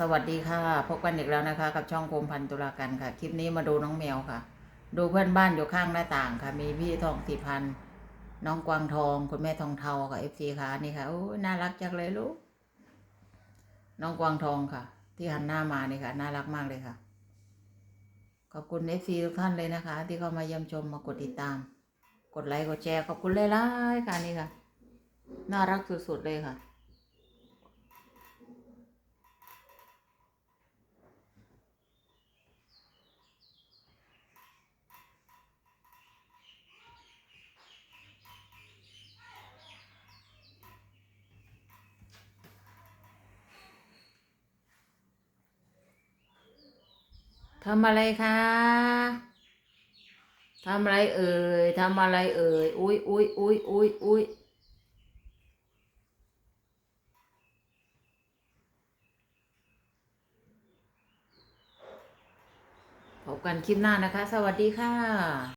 สวัสดีค่ะ พบกันอีกแล้วนะคะ กับช่องโคมพันตุลากันค่ะ คลิปนี้มาดูน้องแมวค่ะ ดูเพื่อนบ้านอยู่ข้างหน้าต่างค่ะ มีพี่ทองสีพันน้องกวางทองคุณแม่ทองเทาค่ะเอฟซีค่ะนี่ค่ะโอ้น่ารักจังเลยลูกน้องกวางทองค่ะ ที่หันหน้ามานี่ค่ะ น่ารักมากเลยค่ะ ขอบคุณเอฟซีทุกท่านเลยนะคะ ที่เข้ามาเยี่ยมชมมากดติดตาม กดไลค์กดแชร์ขอบคุณเลยล่ะค่ะนี่ค่ะ น่ารักสุดๆเลยค่ะ ทำอะไรคะทำอะไรเอ่ยทำอะไรเอ่ย อุ้ยอุ้ยอุ้ยอุ้ยอุ้ยพบกันคลิปหน้านะคะ สวัสดีค่ะ